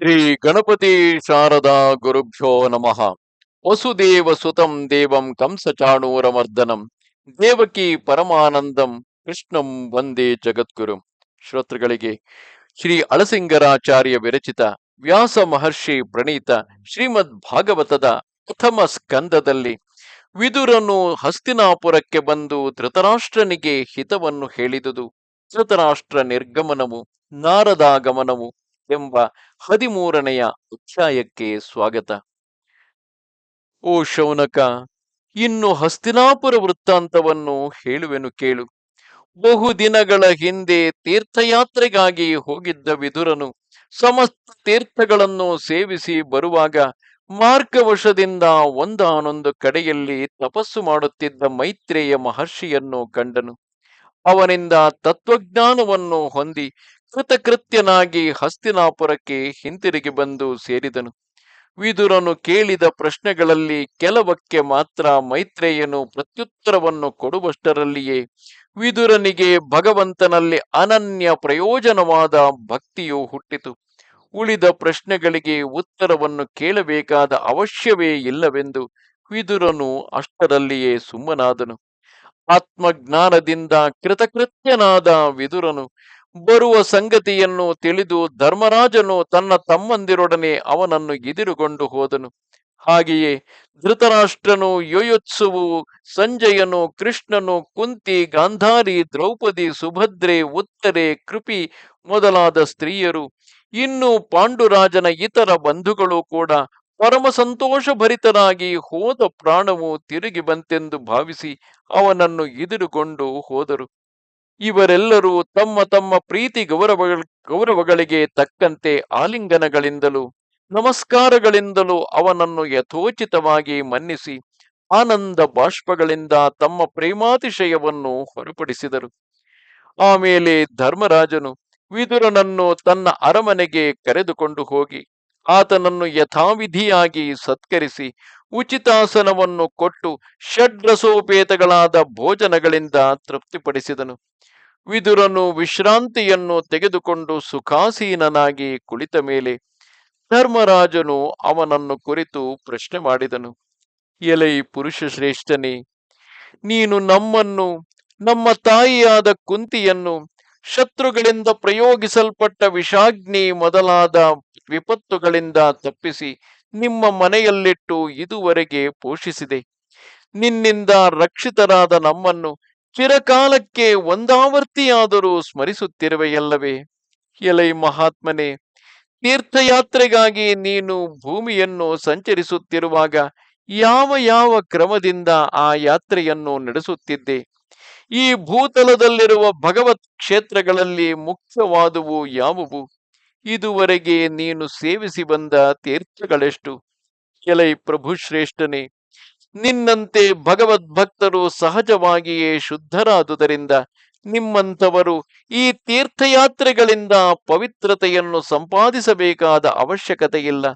ಶ್ರೀ ಗಣಪತಿ ಶಾರದಾ ಗುರುಭ್ಯೋ ನಮಃ. ವಸುದೇವ ಸುತಂ ದೇವಂ ಕಂಸಚಾಣೂರಮರ್ದನಂ ದೇವಕಿ ಪರಮಾನಂದಂ. ಕೃಷ್ಣಂ ವಂದೇ ಜಗದ್ಗುರು. ಶ್ರೋತೃಗಳಿಗೆ ಶ್ರೀ ಅಳಸಿಂಗರಾಚಾರ್ಯ ವಿರಚಿತ ವ್ಯಾಸ ಮಹರ್ಷಿ ಪ್ರಣೀತ ಶ್ರೀಮದ್ ಭಾಗವತದ ಪ್ರಥಮ ಸ್ಕಂದದಲ್ಲಿ ವಿದುರನು ಹಸ್ತಿನಾಪುರಕ್ಕೆ ಬಂದು ಧೃತರಾಷ್ಟ್ರನಿಗೆ ಹಿತವನ್ನು ಹೇಳಿದುದು. ಧೃತರಾಷ್ಟ್ರ ನಿರ್ಗಮನವು, ನಾರದಾಗಮನವು ಎಂಬ ಹದಿಮೂರನೆಯ ಅಧ್ಯಾಯಕ್ಕೆ ಸ್ವಾಗತ. ಓ ಶೌನಕ, ಇನ್ನು ಹಸ್ತಿನಾಪುರ ವೃತ್ತಾಂತವನ್ನು ಹೇಳುವೆನು ಕೇಳು. ಬಹು ದಿನಗಳ ಹಿಂದೆ ತೀರ್ಥಯಾತ್ರೆಗಾಗಿ ಹೋಗಿದ್ದ ವಿದುರನು ಸಮಸ್ತ ತೀರ್ಥಗಳನ್ನು ಸೇವಿಸಿ ಬರುವಾಗ ಮಾರ್ಗವಶದಿಂದ ಒಂದಾನೊಂದು ಕಡೆಯಲ್ಲಿ ತಪಸ್ಸು ಮಾಡುತ್ತಿದ್ದ ಮೈತ್ರೇಯ ಮಹರ್ಷಿಯನ್ನು ಕಂಡನು. ಅವನಿಂದ ತತ್ವಜ್ಞಾನವನ್ನು ಹೊಂದಿ ಕೃತಕೃತ್ಯನಾಗಿ ಹಸ್ತಿನಾಪುರಕ್ಕೆ ಹಿಂತಿರುಗಿ ಬಂದು ಸೇರಿದನು. ವಿದುರನು ಕೇಳಿದ ಪ್ರಶ್ನೆಗಳಲ್ಲಿ ಕೆಲವಕ್ಕೆ ಮಾತ್ರ ಮೈತ್ರೇಯನು ಪ್ರತ್ಯುತ್ತರವನ್ನು ಕೊಡುವಷ್ಟರಲ್ಲಿಯೇ ವಿದುರನಿಗೆ ಭಗವಂತನಲ್ಲಿ ಅನನ್ಯ ಪ್ರಯೋಜನವಾದ ಭಕ್ತಿಯು ಹುಟ್ಟಿತು. ಉಳಿದ ಪ್ರಶ್ನೆಗಳಿಗೆ ಉತ್ತರವನ್ನು ಕೇಳಬೇಕಾದ ಅವಶ್ಯವೇ ಇಲ್ಲವೆಂದು ವಿದುರನು ಅಷ್ಟರಲ್ಲಿಯೇ ಸುಮ್ಮನಾದನು. ಆತ್ಮಜ್ಞಾನದಿಂದ ಕೃತಕೃತ್ಯನಾದ ವಿದುರನು ಬರುವ ಸಂಗತಿಯನ್ನು ತಿಳಿದು ಧರ್ಮರಾಜನು ತನ್ನ ತಮ್ಮಂದಿರೊಡನೆ ಅವನನ್ನು ಎದುರುಗೊಂಡು ಹೋದನು. ಹಾಗೆಯೇ ಧೃತರಾಷ್ಟ್ರನು ಯೋಯೋತ್ಸುವು, ಸಂಜಯನು ಕೃಷ್ಣನು ಕುಂತಿ, ಗಾಂಧಾರಿ, ದ್ರೌಪದಿ, ಸುಭದ್ರೆ, ಉತ್ತರೆ, ಕೃಪಿ ಮೊದಲಾದ ಸ್ತ್ರೀಯರು, ಇನ್ನು ಪಾಂಡುರಾಜನ ಇತರ ಬಂಧುಗಳು ಕೂಡ ಪರಮ ಸಂತೋಷ ಭರಿತರಾಗಿ ಹೋದ ಪ್ರಾಣವು ತಿರುಗಿ ಬಂತೆಂದು ಭಾವಿಸಿ ಅವನನ್ನು ಎದುರುಗೊಂಡು ಹೋದರು. ಇವರೆಲ್ಲರೂ ತಮ್ಮ ತಮ್ಮ ಪ್ರೀತಿ ಗೌರವಗಳ ಗೌರವಗಳಿಗೆ ತಕ್ಕಂತೆ ಆಲಿಂಗನಗಳಿಂದಲೂ ನಮಸ್ಕಾರಗಳಿಂದಲೂ ಅವನನ್ನು ಯಥೋಚಿತವಾಗಿ ಮನ್ನಿಸಿ ಆನಂದ ಬಾಷ್ಪಗಳಿಂದ ತಮ್ಮ ಪ್ರೇಮಾತಿಶಯವನ್ನು ಹೊರಪಡಿಸಿದರು. ಆಮೇಲೆ ಧರ್ಮರಾಜನು ವಿದುರನನ್ನು ತನ್ನ ಅರಮನೆಗೆ ಕರೆದುಕೊಂಡು ಹೋಗಿ ಆತನನ್ನು ಯಥಾವಿಧಿಯಾಗಿ ಸತ್ಕರಿಸಿ ಉಚಿತಾಸನವನ್ನು ಕೊಟ್ಟು ಷಡ್ರಸೋಪೇತಗಳಾದ ಭೋಜನಗಳಿಂದ ತೃಪ್ತಿಪಡಿಸಿದನು. ವಿದುರನು ವಿಶ್ರಾಂತಿಯನ್ನು ತೆಗೆದುಕೊಂಡು ಸುಖಾಸೀನನಾಗಿ ಕುಳಿತ ಮೇಲೆ ಧರ್ಮರಾಜನು ಅವನನ್ನು ಕುರಿತು ಪ್ರಶ್ನೆ ಮಾಡಿದನು. ಎಲೈ ಪುರುಷ ಶ್ರೇಷ್ಠನೇ ನೀನು ನಮ್ಮನ್ನು, ನಮ್ಮ ತಾಯಿಯಾದ ಕುಂತಿಯನ್ನು ಶತ್ರುಗಳಿಂದ ಪ್ರಯೋಗಿಸಲ್ಪಟ್ಟ ವಿಷಾಗ್ನಿ ಮೊದಲಾದ ವಿಪತ್ತುಗಳಿಂದ ತಪ್ಪಿಸಿ ನಿಮ್ಮ ಮನೆಯಲ್ಲಿಟ್ಟು ಇದುವರೆಗೆ ಪೋಷಿಸಿದೆ. ನಿನ್ನಿಂದ ರಕ್ಷಿತರಾದ ನಮ್ಮನ್ನು ಚಿರಕಾಲಕ್ಕೆ ಒಂದಾವರ್ತಿಯಾದರೂ ಸ್ಮರಿಸುತ್ತಿರುವೆಯಲ್ಲವೇ? ಎಲೈ ಮಹಾತ್ಮನೆ, ತೀರ್ಥಯಾತ್ರೆಗಾಗಿ ನೀನು ಭೂಮಿಯನ್ನು ಸಂಚರಿಸುತ್ತಿರುವಾಗ ಯಾವ ಯಾವ ಕ್ರಮದಿಂದ ಆ ಯಾತ್ರೆಯನ್ನು ನಡೆಸುತ್ತಿದ್ದೆ? ಈ ಭೂತಲದಲ್ಲಿರುವ ಭಗವತ್ ಕ್ಷೇತ್ರಗಳಲ್ಲಿ ಮುಖ್ಯವಾದುವು ಯಾವುವು? ಇದುವರೆಗೆ ನೀನು ಸೇವಿಸಿ ಬಂದ ತೀರ್ಥಗಳೆಷ್ಟು? ಎಲೈ ಪ್ರಭು ಶ್ರೇಷ್ಠನೇ ನಿನ್ನಂತೆ ಭಗವದ್ಭಕ್ತರು ಸಹಜವಾಗಿಯೇ ಶುದ್ಧರಾದುದರಿಂದ ನಿಮ್ಮಂಥವರು ಈ ತೀರ್ಥಯಾತ್ರೆಗಳಿಂದ ಪವಿತ್ರತೆಯನ್ನು ಸಂಪಾದಿಸಬೇಕಾದ ಅವಶ್ಯಕತೆಯಿಲ್ಲ.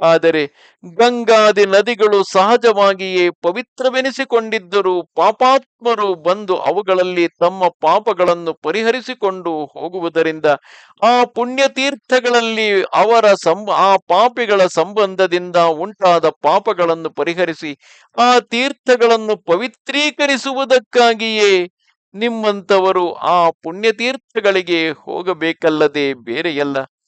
ಆದರೆ ಗಂಗಾದಿ ನದಿಗಳು ಸಹಜವಾಗಿಯೇ ಪವಿತ್ರವೆನಿಸಿಕೊಂಡಿದ್ದರೂ ಪಾಪಾತ್ಮರು ಬಂದು ಅವುಗಳಲ್ಲಿ ತಮ್ಮ ಪಾಪಗಳನ್ನು ಪರಿಹರಿಸಿಕೊಂಡು ಹೋಗುವುದರಿಂದ ಆ ಪುಣ್ಯತೀರ್ಥಗಳಲ್ಲಿ ಅವರ ಸಂ ಆ ಪಾಪಿಗಳ ಸಂಬಂಧದಿಂದ ಉಂಟಾದ ಪಾಪಗಳನ್ನು ಪರಿಹರಿಸಿ ಆ ತೀರ್ಥಗಳನ್ನು ಪವಿತ್ರೀಕರಿಸುವುದಕ್ಕಾಗಿಯೇ ನಿಮ್ಮಂಥವರು ಆ ಪುಣ್ಯತೀರ್ಥಗಳಿಗೆ ಹೋಗಬೇಕಲ್ಲದೆ ಬೇರೆಯಲ್ಲ.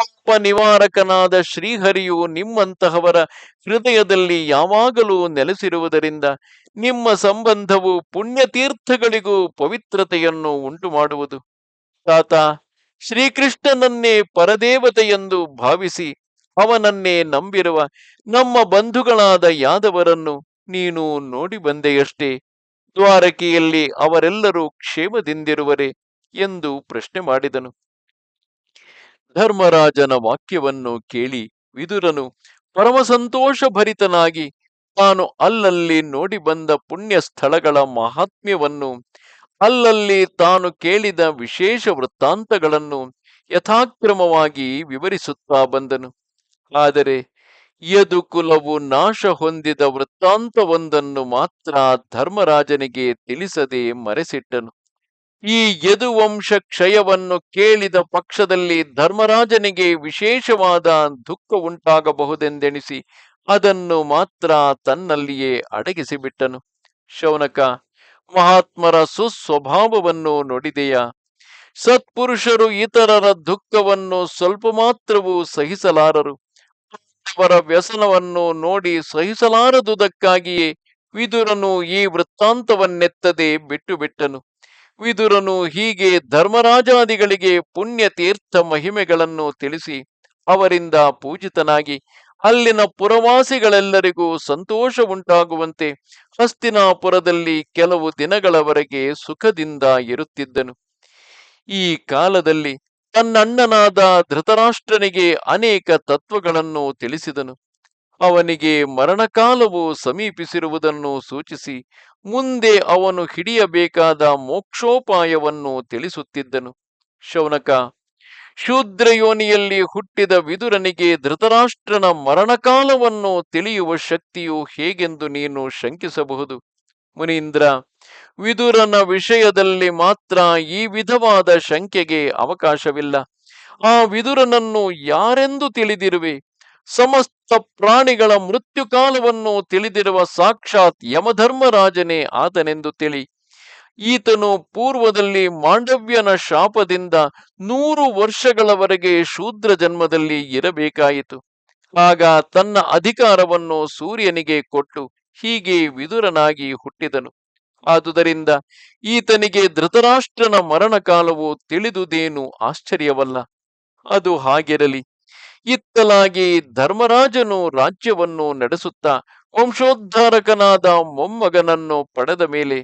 ಪಾಪ ನಿವಾರಕನಾದ ಶ್ರೀಹರಿಯು ನಿಮ್ಮಂತಹವರ ಹೃದಯದಲ್ಲಿ ಯಾವಾಗಲೂ ನೆಲೆಸಿರುವುದರಿಂದ ನಿಮ್ಮ ಸಂಬಂಧವು ಪುಣ್ಯತೀರ್ಥಗಳಿಗೂ ಪವಿತ್ರತೆಯನ್ನು ಉಂಟು ಮಾಡುವುದು ತಾತ, ಶ್ರೀಕೃಷ್ಣನನ್ನೇ ಪರದೇವತೆಯೆಂದು ಭಾವಿಸಿ ಅವನನ್ನೇ ನಂಬಿರುವ ನಮ್ಮ ಬಂಧುಗಳಾದ ಯಾದವರನ್ನು ನೀನು ನೋಡಿ ಬಂದೆಯಷ್ಟೇ. ದ್ವಾರಕೆಯಲ್ಲಿ ಅವರೆಲ್ಲರೂ ಕ್ಷೇಮದಿಂದಿರುವರೆ ಎಂದು ಪ್ರಶ್ನೆ ಮಾಡಿದನು. ಧರ್ಮರಾಜನ ವಾಕ್ಯವನ್ನು ಕೇಳಿ ವಿದುರನು, ಪರಮ ಸಂತೋಷ ಭರಿತನಾಗಿ ತಾನು ಅಲ್ಲಲ್ಲಿ ನೋಡಿ ಬಂದ ಪುಣ್ಯ ಸ್ಥಳಗಳ ಮಹಾತ್ಮ್ಯವನ್ನು, ಅಲ್ಲಲ್ಲಿ ತಾನು ಕೇಳಿದ ವಿಶೇಷ ವೃತ್ತಾಂತಗಳನ್ನು ಯಥಾಕ್ರಮವಾಗಿ ವಿವರಿಸುತ್ತಾ ಬಂದನು. ಆದರೆ ಯದುಕುಲವು ನಾಶ ಹೊಂದಿದ ವೃತ್ತಾಂತವೊಂದನ್ನು ಮಾತ್ರ ಧರ್ಮರಾಜನಿಗೆ ತಿಳಿಸದೆ ಮರೆಸಿಟ್ಟನು. ಈ ಯದುವಂಶ ಕ್ಷಯವನ್ನು ಕೇಳಿದ ಪಕ್ಷದಲ್ಲಿ ಧರ್ಮರಾಜನಿಗೆ ವಿಶೇಷವಾದ ದುಃಖ ಉಂಟಾಗಬಹುದೆಂದೆಣಿಸಿ ಅದನ್ನು ಮಾತ್ರ ತನ್ನಲ್ಲಿಯೇ ಅಡಗಿಸಿಬಿಟ್ಟನು. ಶೌನಕ, ಮಹಾತ್ಮರ ಸುಸ್ವಭಾವವನ್ನು ನೋಡಿದೆಯ? ಸತ್ಪುರುಷರು ಇತರರ ದುಃಖವನ್ನು ಸ್ವಲ್ಪ ಮಾತ್ರವೂ ಸಹಿಸಲಾರರು. ಅವರ ವ್ಯಸನವನ್ನು ನೋಡಿ ಸಹಿಸಲಾರದುದಕ್ಕಾಗಿಯೇ ವಿದುರನು ಈ ವೃತ್ತಾಂತವನ್ನೆತ್ತದೆ ಬಿಟ್ಟು ಬಿಟ್ಟನು ವಿದುರನು ಹೀಗೆ ಧರ್ಮರಾಜಾದಿಗಳಿಗೆ ಪುಣ್ಯ ತೀರ್ಥ ಮಹಿಮೆಗಳನ್ನು ತಿಳಿಸಿ ಅವರಿಂದ ಪೂಜಿತನಾಗಿ ಅಲ್ಲಿನ ಪುರವಾಸಿಗಳೆಲ್ಲರಿಗೂ ಸಂತೋಷ ಉಂಟಾಗುವಂತೆ ಹಸ್ತಿನಾಪುರದಲ್ಲಿ ಕೆಲವು ದಿನಗಳವರೆಗೆ ಸುಖದಿಂದ ಇರುತ್ತಿದ್ದನು. ಈ ಕಾಲದಲ್ಲಿ ತನ್ನಣ್ಣನಾದ ಧೃತರಾಷ್ಟ್ರನಿಗೆ ಅನೇಕ ತತ್ವಗಳನ್ನು ತಿಳಿಸಿದನು. ಅವನಿಗೆ ಮರಣಕಾಲವು ಸಮೀಪಿಸಿರುವುದನ್ನು ಸೂಚಿಸಿ ಮುಂದೆ ಅವನು ಹಿಡಿಯಬೇಕಾದ ಮೋಕ್ಷೋಪಾಯವನ್ನು ತಿಳಿಸುತ್ತಿದ್ದನು. ಶೌನಕ ಶೂದ್ರ ಯೋನಿಯಲ್ಲಿ ಹುಟ್ಟಿದ ವಿದುರನಿಗೆ ಧೃತರಾಷ್ಟ್ರನ ಮರಣಕಾಲವನ್ನು ತಿಳಿಯುವ ಶಕ್ತಿಯು ಹೇಗೆಂದು ನೀನು ಶಂಕಿಸಬಹುದು? ಮುನೀಂದ್ರ, ವಿದುರನ ವಿಷಯದಲ್ಲಿ ಮಾತ್ರ ಈ ವಿಧವಾದ ಶಂಕೆಗೆ ಅವಕಾಶವಿಲ್ಲ. ಆ ವಿದುರನನ್ನು ಯಾರೆಂದು ತಿಳಿದಿರುವೆ? ಸಮಸ್ತ ಪ್ರಾಣಿಗಳ ಮೃತ್ಯುಕಾಲವನ್ನು ತಿಳಿದಿರುವ ಸಾಕ್ಷಾತ್ ಯಮಧರ್ಮರಾಜನೇ ಆತನೆಂದು ತಿಳಿ. ಈತನು ಪೂರ್ವದಲ್ಲಿ ಮಾಂಡವ್ಯನ ಶಾಪದಿಂದ ನೂರು ವರ್ಷಗಳವರೆಗೆ ಶೂದ್ರ ಜನ್ಮದಲ್ಲಿ ಇರಬೇಕಾಯಿತು. ಆಗ ತನ್ನ ಅಧಿಕಾರವನ್ನು ಸೂರ್ಯನಿಗೆ ಕೊಟ್ಟು ಹೀಗೆ ವಿದುರನಾಗಿ ಹುಟ್ಟಿದನು. ಆದುದರಿಂದ ಈತನಿಗೆ ಧೃತರಾಷ್ಟ್ರನ ಮರಣಕಾಲವು ತಿಳಿದುದೇನು ಆಶ್ಚರ್ಯವಲ್ಲ. ಅದು ಹಾಗಿರಲಿ. ಇತ್ತಲಾಗಿ ಧರ್ಮರಾಜನು ರಾಜ್ಯವನ್ನು ನಡೆಸುತ್ತಾ ವಂಶೋದ್ಧಾರಕನಾದ ಮೊಮ್ಮಗನನ್ನು ಪಡೆದ ಮೇಲೆ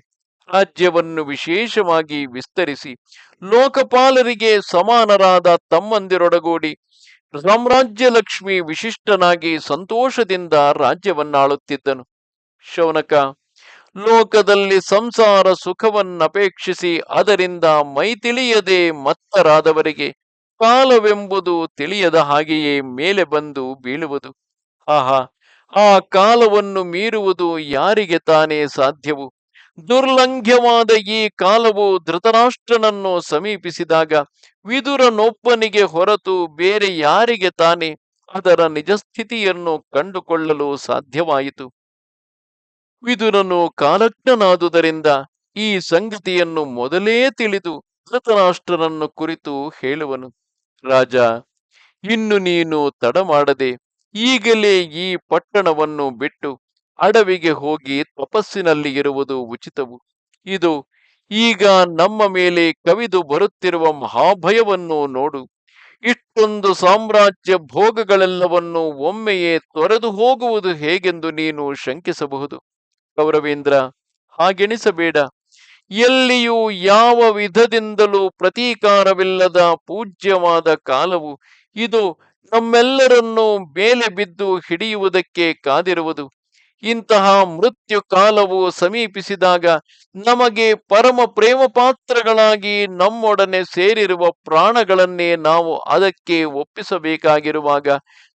ರಾಜ್ಯವನ್ನು ವಿಶೇಷವಾಗಿ ವಿಸ್ತರಿಸಿ ಲೋಕಪಾಲರಿಗೆ ಸಮಾನರಾದ ತಮ್ಮಂದಿರೊಡಗೂಡಿ ಸಾಮ್ರಾಜ್ಯ ಲಕ್ಷ್ಮಿ ವಿಶಿಷ್ಟನಾಗಿ ಸಂತೋಷದಿಂದ ರಾಜ್ಯವನ್ನಾಳುತ್ತಿದ್ದನು. ಶೌನಕ, ಲೋಕದಲ್ಲಿ ಸಂಸಾರ ಸುಖವನ್ನಪೇಕ್ಷಿಸಿ ಅದರಿಂದ ಮೈತಿಳಿಯದೆ ಮತ್ತರಾದವರಿಗೆ ಕಾಲವೆಂಬುದು ತಿಳಿಯದ ಹಾಗೆಯೇ ಮೇಲೆ ಬಂದು ಬೀಳುವುದು. ಆಹಾ, ಆ ಕಾಲವನ್ನು ಮೀರುವುದು ಯಾರಿಗೆ ತಾನೇ ಸಾಧ್ಯವು? ದುರ್ಲಂಘ್ಯವಾದ ಈ ಕಾಲವು ಧೃತರಾಷ್ಟ್ರನನ್ನು ಸಮೀಪಿಸಿದಾಗ ವಿದುರನೊಬ್ಬನಿಗೆ ಹೊರತು ಬೇರೆ ಯಾರಿಗೆ ತಾನೇ ಅದರ ನಿಜಸ್ಥಿತಿಯನ್ನು ಕಂಡುಕೊಳ್ಳಲು ಸಾಧ್ಯವಾಯಿತು? ವಿದುರನು ಕಾಲಜ್ಞನಾದುದರಿಂದ ಈ ಸಂಗತಿಯನ್ನು ಮೊದಲೇ ತಿಳಿದು ಧೃತರಾಷ್ಟ್ರನನ್ನು ಕುರಿತು ಹೇಳುವನು. ರಾಜ, ಇನ್ನು ನೀನು ತಡ ಮಾಡದೆ ಈಗಲೇ ಈ ಪಟ್ಟಣವನ್ನು ಬಿಟ್ಟು ಅಡವಿಗೆ ಹೋಗಿ ತಪಸ್ಸಿನಲ್ಲಿ ಇರುವುದು ಉಚಿತವು. ಇದು ಈಗ ನಮ್ಮ ಮೇಲೆ ಕವಿದು ಬರುತ್ತಿರುವ ಮಹಾಭಯವನ್ನು ನೋಡು. ಇಷ್ಟೊಂದು ಸಾಮ್ರಾಜ್ಯ ಭೋಗಗಳೆಲ್ಲವನ್ನು ಒಮ್ಮೆಯೇ ತೊರೆದು ಹೋಗುವುದು ಹೇಗೆಂದು ನೀನು ಶಂಕಿಸಬಹುದು. ಕೌರವೇಂದ್ರ ಹಾಗೆಣಿಸಬೇಡ. ಎಲ್ಲಿಯೂ ಯಾವ ವಿಧದಿಂದಲೂ ಪ್ರತೀಕಾರವಿಲ್ಲದ ಪೂಜ್ಯವಾದ ಕಾಲವು ಇದು ನಮ್ಮೆಲ್ಲರನ್ನೂ ಮೇಲೆ ಬಿದ್ದು ಹಿಡಿಯುವುದಕ್ಕೆ ಕಾದಿರುವುದು. ಇಂತಹ ಮೃತ್ಯು ಕಾಲವು ಸಮೀಪಿಸಿದಾಗ ನಮಗೆ ಪರಮ ಪ್ರೇಮ ಪಾತ್ರಗಳಾಗಿ ನಮ್ಮೊಡನೆ ಸೇರಿರುವ ಪ್ರಾಣಗಳನ್ನೇ ನಾವು ಅದಕ್ಕೆ ಒಪ್ಪಿಸಬೇಕಾಗಿರುವಾಗ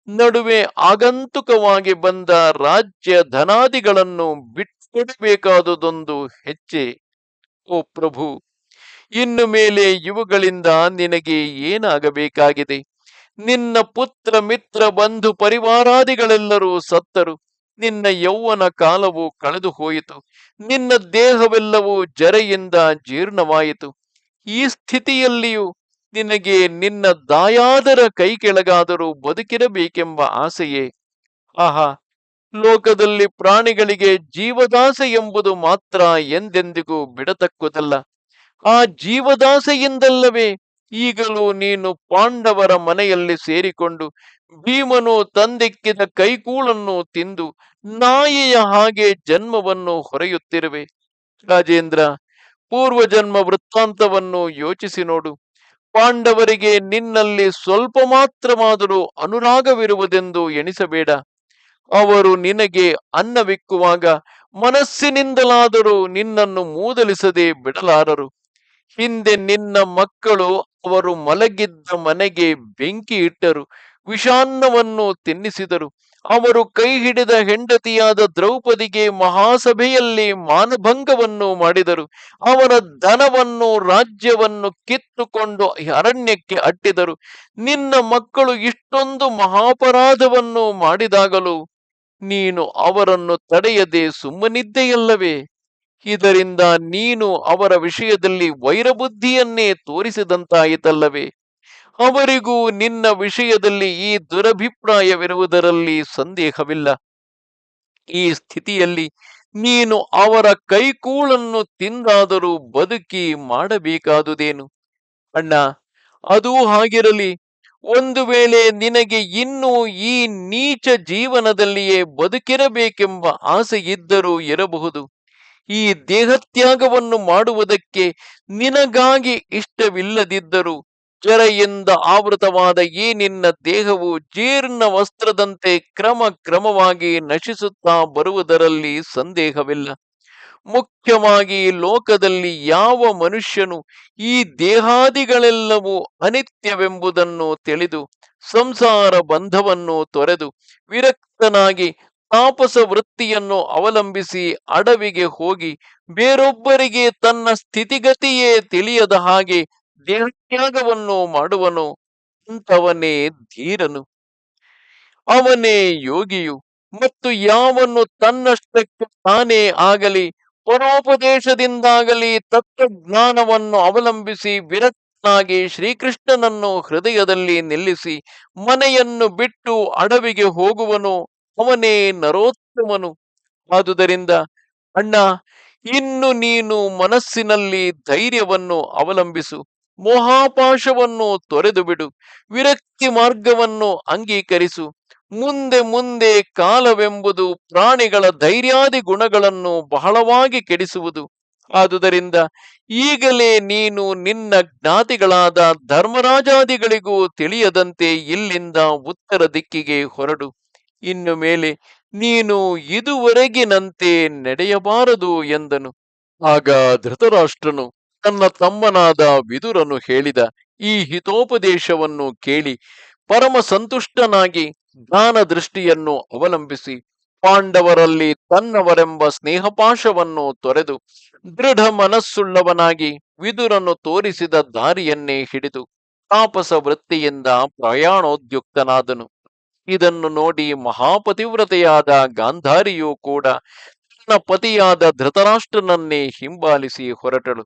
ನಡುವೆ ಆಗಂತುಕವಾಗಿ ಬಂದ ರಾಜ್ಯ ಧನಾದಿಗಳನ್ನು ಬಿಟ್ಟುಕೊಡಬೇಕಾದುದೊಂದು ಹೆಜ್ಜೆ. ಓ ಪ್ರಭು, ಇನ್ನು ಮೇಲೆ ಇವುಗಳಿಂದ ನಿನಗೆ ಏನಾಗಬೇಕಾಗಿದೆ? ನಿನ್ನ ಪುತ್ರ ಮಿತ್ರ ಬಂಧು ಪರಿವಾರಾದಿಗಳೆಲ್ಲರೂ ಸತ್ತರು. ನಿನ್ನ ಯೌವನ ಕಾಲವು ಕಳೆದು ಹೋಯಿತು ನಿನ್ನ ದೇಹವೆಲ್ಲವೂ ಜರೆಯಿಂದ ಜೀರ್ಣವಾಯಿತು. ಈ ಸ್ಥಿತಿಯಲ್ಲಿಯೂ ನಿನಗೆ ನಿನ್ನ ದಾಯಾದರ ಕೈ ಕೆಳಗಾದರೂ ಬದುಕಿರಬೇಕೆಂಬ ಆಸೆಯೇ? ಆಹಾ ಲೋಕದಲ್ಲಿ ಪ್ರಾಣಿಗಳಿಗೆ ಜೀವದಾಸೆ ಎಂಬುದು ಮಾತ್ರ ಎಂದೆಂದಿಗೂ ಬಿಡತಕ್ಕುದಲ್ಲ. ಆ ಜೀವದಾಸೆಯಿಂದಲ್ಲವೇ ಈಗಲೂ ನೀನು ಪಾಂಡವರ ಮನೆಯಲ್ಲಿ ಸೇರಿಕೊಂಡು ಭೀಮನು ತಂದಿಕ್ಕಿದ ಕೈಕೂಳನ್ನು ತಿಂದು ನಾಯಿಯ ಹಾಗೆ ಜನ್ಮವನ್ನು ಹೊರೆಯುತ್ತಿರುವೆ. ರಾಜೇಂದ್ರ, ಪೂರ್ವಜನ್ಮ ವೃತ್ತಾಂತವನ್ನು ಯೋಚಿಸಿ ನೋಡು. ಪಾಂಡವರಿಗೆ ನಿನ್ನಲ್ಲಿ ಸ್ವಲ್ಪ ಮಾತ್ರವಾದರೂ ಅನುರಾಗವಿರುವುದೆಂದು ಎಣಿಸಬೇಡ. ಅವರು ನಿನಗೆ ಅನ್ನವಿಕ್ಕುವಾಗ ಮನಸ್ಸಿನಿಂದಲಾದರೂ ನಿನ್ನನ್ನು ಮೂದಲಿಸದೆ ಬಿಡಲಾರರು. ಹಿಂದೆ ನಿನ್ನ ಮಕ್ಕಳು ಅವರು ಮಲಗಿದ್ದ ಮನೆಗೆ ಬೆಂಕಿ ಇಟ್ಟರು, ವಿಷಾನ್ನವನ್ನು ತಿನ್ನಿಸಿದರು. ಅವರು ಕೈ ಹಿಡಿದ ಹೆಂಡತಿಯಾದ ದ್ರೌಪದಿಗೆ ಮಹಾಸಭೆಯಲ್ಲಿ ಮಾನಭಂಗವನ್ನು ಮಾಡಿದರು. ಅವರ ಧನವನ್ನು ರಾಜ್ಯವನ್ನು ಕಿತ್ತುಕೊಂಡು ಅರಣ್ಯಕ್ಕೆ ಅಟ್ಟಿದರು. ನಿನ್ನ ಮಕ್ಕಳು ಇಷ್ಟೊಂದು ಮಹಾಪರಾಧವನ್ನು ಮಾಡಿದಾಗಲೂ ನೀನು ಅವರನ್ನು ತಡೆಯದೆ ಸುಮ್ಮನಿದ್ದೆಯಲ್ಲವೇ? ಇದರಿಂದ ನೀನು ಅವರ ವಿಷಯದಲ್ಲಿ ವೈರಬುದ್ಧಿಯನ್ನೇ ತೋರಿಸಿದಂತಾಯಿತಲ್ಲವೇ? ಅವರಿಗೂ ನಿನ್ನ ವಿಷಯದಲ್ಲಿ ಈ ದುರಭಿಪ್ರಾಯವಿರುವುದರಲ್ಲಿ ಸಂದೇಹವಿಲ್ಲ. ಈ ಸ್ಥಿತಿಯಲ್ಲಿ ನೀನು ಅವರ ಕೈಕೂಳನ್ನು ತಿಂದಾದರೂ ಬದುಕಿ ಮಾಡಬೇಕಾದುದೇನು? ಅಣ್ಣ, ಅದೂ ಹಾಗಿರಲಿ. ಒಂದು ವೇಳೆ ನಿನಗೆ ಇನ್ನೂ ಈ ನೀಚ ಜೀವನದಲ್ಲಿಯೇ ಬದುಕಿರಬೇಕೆಂಬ ಆಸೆ ಇದ್ದರೂ ಇರಬಹುದು. ಈ ದೇಹತ್ಯಾಗವನ್ನು ಮಾಡುವುದಕ್ಕೆ ನಿನಗಾಗಿ ಇಷ್ಟವಿಲ್ಲದಿದ್ದರೂ ಜರೆಯಿಂದ ಆವೃತವಾದ ಈ ನಿನ್ನ ದೇಹವು ಜೀರ್ಣ ವಸ್ತ್ರದಂತೆ ಕ್ರಮ ಕ್ರಮವಾಗಿ ನಶಿಸುತ್ತಾ ಬರುವುದರಲ್ಲಿ ಸಂದೇಹವಿಲ್ಲ. ಮುಖ್ಯವಾಗಿ ಲೋಕದಲ್ಲಿ ಯಾವ ಮನುಷ್ಯನು ಈ ದೇಹಾದಿಗಳೆಲ್ಲವೂ ಅನಿತ್ಯವೆಂಬುದನ್ನು ತಿಳಿದು ಸಂಸಾರ ಬಂಧವನ್ನು ತೊರೆದು ವಿರಕ್ತನಾಗಿ ತಾಪಸ ವೃತ್ತಿಯನ್ನು ಅವಲಂಬಿಸಿ ಅಡವಿಗೆ ಹೋಗಿ ಬೇರೊಬ್ಬರಿಗೆ ತನ್ನ ಸ್ಥಿತಿಗತಿಯೇ ತಿಳಿಯದ ಹಾಗೆ ದೇಹತ್ಯಾಗವನ್ನು ಮಾಡುವನು ಅಂತವನೇ ಧೀರನು. ಅವನೇ ಯೋಗಿಯು ಮತ್ತು ಯಾವನ್ನು ತನ್ನಷ್ಟಕ್ಕೆ ತಾನೇ ಆಗಲಿ ಪರೋಪದೇಶದಿಂದಾಗಲಿ ತತ್ವಜ್ಞಾನವನ್ನು ಅವಲಂಬಿಸಿ ವಿರಕ್ತನಾಗಿ ಶ್ರೀಕೃಷ್ಣನನ್ನು ಹೃದಯದಲ್ಲಿ ನಿಲ್ಲಿಸಿ ಮನೆಯನ್ನು ಬಿಟ್ಟು ಅಡವಿಗೆ ಹೋಗುವನು, ಅವನೇ ನರೋತ್ತಮನು. ಆದುದರಿಂದ ಅಣ್ಣ, ಇನ್ನು ನೀನು ಮನಸ್ಸಿನಲ್ಲಿ ಧೈರ್ಯವನ್ನು ಅವಲಂಬಿಸು, ಮೋಹಾಪಾಶವನ್ನು ತೊರೆದು ಬಿಡು ವಿರಕ್ತಿ ಮಾರ್ಗವನ್ನು ಅಂಗೀಕರಿಸು. ಮುಂದೆ ಮುಂದೆ ಕಾಲವೆಂಬುದು ಪ್ರಾಣಿಗಳ ಧೈರ್ಯಾದಿ ಗುಣಗಳನ್ನು ಬಹಳವಾಗಿ ಕೆಡಿಸುವುದು. ಆದುದರಿಂದ ಈಗಲೇ ನೀನು ನಿನ್ನ ಜ್ಞಾತಿಗಳಾದ ಧರ್ಮರಾಜಾದಿಗಳಿಗೂ ತಿಳಿಯದಂತೆ ಇಲ್ಲಿಂದ ಉತ್ತರ ದಿಕ್ಕಿಗೆ ಹೊರಡು. ಇನ್ನು ಮೇಲೆ ನೀನು ಇದುವರೆಗಿನಂತೆ ನಡೆಯಬಾರದು ಎಂದನು. ಆಗ ಧೃತರಾಷ್ಟ್ರನು ತನ್ನ ತಮ್ಮನಾದ ವಿದುರನು ಹೇಳಿದ ಈ ಹಿತೋಪದೇಶವನ್ನು ಕೇಳಿ ಪರಮ ಸಂತುಷ್ಟನಾಗಿ ಜ್ಞಾನ ದೃಷ್ಟಿಯನ್ನು ಅವಲಂಬಿಸಿ ಪಾಂಡವರಲ್ಲಿ ತನ್ನವರೆಂಬ ಸ್ನೇಹಪಾಶವನ್ನು ತೊರೆದು ದೃಢ ಮನಸ್ಸುಳ್ಳವನಾಗಿ ವಿದುರನ್ನು ತೋರಿಸಿದ ದಾರಿಯನ್ನೇ ಹಿಡಿದು ತಾಪಸ ವೃತ್ತಿಯಿಂದ ಪ್ರಯಾಣೋದ್ಯುಕ್ತನಾದನು. ಇದನ್ನು ನೋಡಿ ಮಹಾಪತಿವ್ರತೆಯಾದ ಗಾಂಧಾರಿಯೂ ಕೂಡ ತನ್ನ ಪತಿಯಾದ ಧೃತರಾಷ್ಟ್ರನನ್ನೇ ಹಿಂಬಾಲಿಸಿ ಹೊರಟಳು.